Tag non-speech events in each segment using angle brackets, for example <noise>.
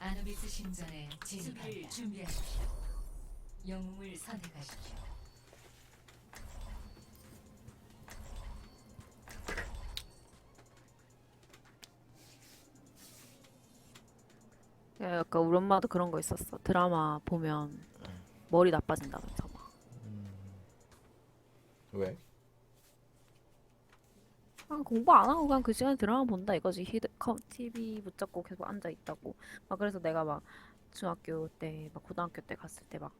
아누비스 신전에 진입할 준비하십시오. 영웅을 선택하십시오. 야, 약간 우리 엄마도 그런 거 있었어. 드라마 보면 머리 나빠진다면서 막. 왜? 그냥 공부 안 하고 그냥 그 시간에 드라마 본다 이거지. 휴대컴 TV 붙잡고 계속 앉아 있다고. 막 그래서 내가 막 중학교 때, 막 고등학교 때 갔을 때 막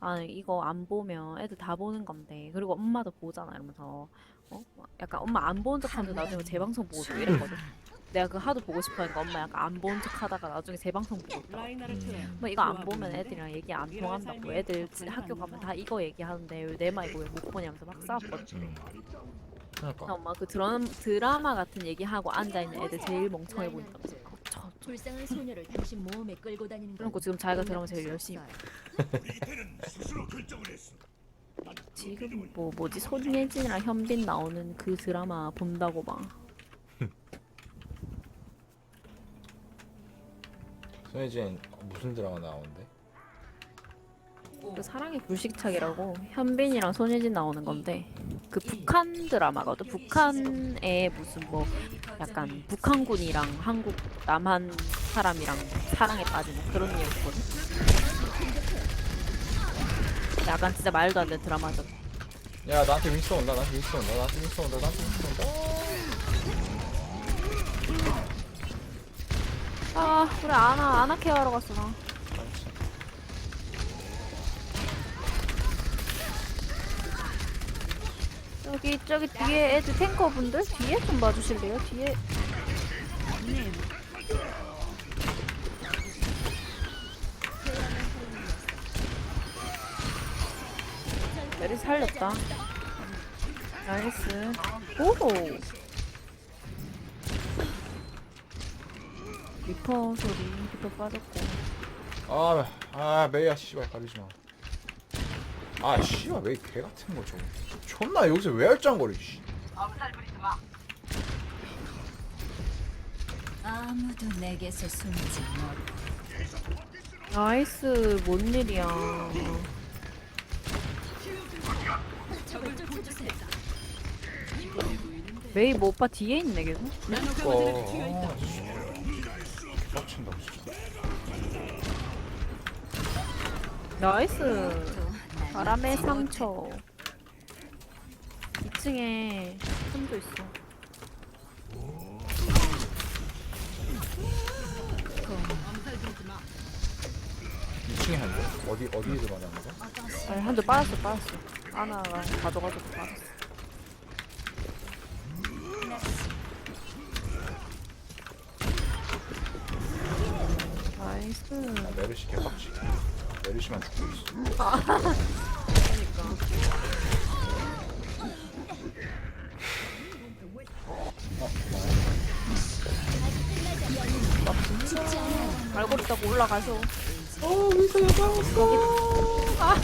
아, 이거 안 보면 애들 다 보는 건데. 그리고 엄마도 보잖아 이러면서 어? 막 약간 엄마 안 보는 척 하는데 나중에 재방송 보고 있고 이랬거든. 내가 그 하도 보고 싶어 하니까 엄마 약간 안 보는 척 하다가 나중에 재방송 보고 있다. 뭐 이거 안 보면 애들이랑 얘기 안 통한다고 애들 진- 학교 가면 다 이거 얘기하는데 왜 내만 이거 왜 못 보냐면서 막 싸웠거든 그러니까 엄마 그 드라, 드라마 같은 얘기하고 앉아있는 애들 제일 멍청해 보인다면서 어, 저, 저. 불쌍한 소녀를 당신 모험에 끌고 다니는 건 그러고 지금 자기가 드라마 제일 열심히 없어요. 지금 뭐 뭐지 손예진이랑 현빈 나오는 그 드라마 본다고 막 <laughs> 손예진 무슨 드라마 나오는데? 그 사랑의 불식착이라고 현빈이랑 손예진 나오는 건데 그 북한 드라마거든? 북한에 무슨 뭐 약간 북한군이랑 한국 남한 사람이랑 사랑에 빠지는 그런 얘기거든? 약간 진짜 말도 안 되는 드라마죠. 야 나한테 윈스턴 온다 나한테 윈스턴 온다 나한테 윈스턴 온다 나한테 윈스턴 온다. 아 그래 아나 아나 케어하러 갔어 나 여기 저기 뒤에 애들 탱커분들 뒤에 좀 봐주실래요? 뒤에. 메리 살렸다. 나이스. 오호. 리퍼 소리 리퍼 빠졌고. 아, 아 메이야 씨발 가리지 마. 아 씨발 메이 개 같은 거 저거. 존나 여기서 왜 할짱거리 씨. 아무도 내게서 숨지 못. 나이스 뭔 일이야 메이 뭐 오빠 뒤에 있네 계속 어. 아, 씨. 빡친다 진짜. 나이스 바람의 상처 2층에 손도 있어 2층에 한 대. 어디 어디에서 말하는 거? 아니 한대 빠졌어 빠졌어 하나가 가져가지고 빠졌어 나이스 아, 메르시 개 빡치. 메르시만 죽고 있어. <laughs> 올라가서 어 위서 잡았어. 아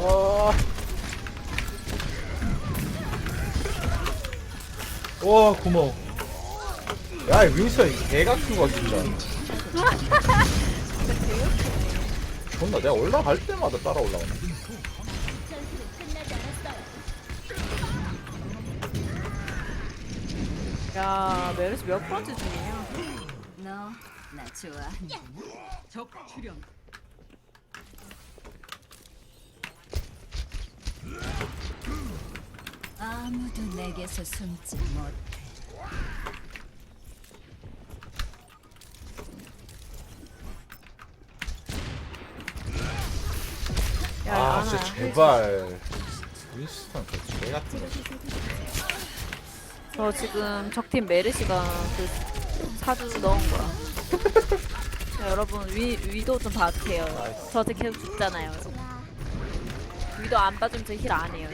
아. 와 고마워. 야 윈선 개 같은 거 진짜. <laughs> 존나 내가 올라갈 때마다 따라 올라가네. 야, 메르시 몇 번째 중이냐? 너나 좋아한다. 적 출현 아무도 내게서 숨지 못. 야, 아. 진짜 제발. 윈스턴 그개 같은 거. 저 지금 적팀 메르시가 그 사주 넣은 거야. <laughs> 자, 여러분 위 위도 좀 봐주세요. 저한테 계속 죽잖아요. 위도 안 봐주면 저 힐 안 해요.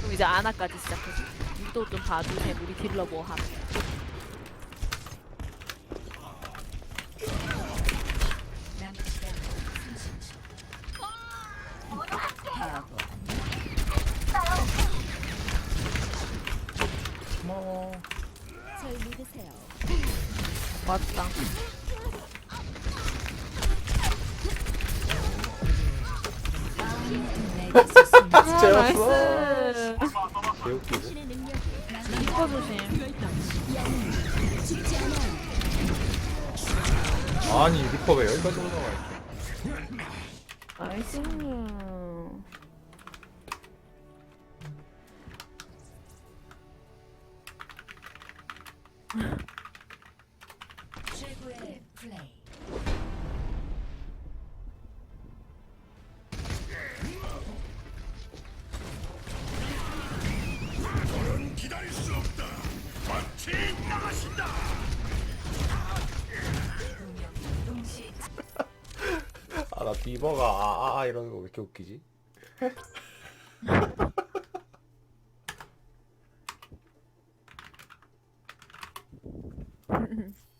그럼 이제 아나까지 시작해서 위도 좀 봐주세요. 우리 딜러 뭐 하면. 바보. 어 절 믿으세요. 맞다. 아. 나이스. 개웃기고. 조심. 아니 리퍼 왜 여기까지 올라와? 나이스. 아 나 비버가 아 아 아, 이러는 거 왜 이렇게 웃기지? <laughs>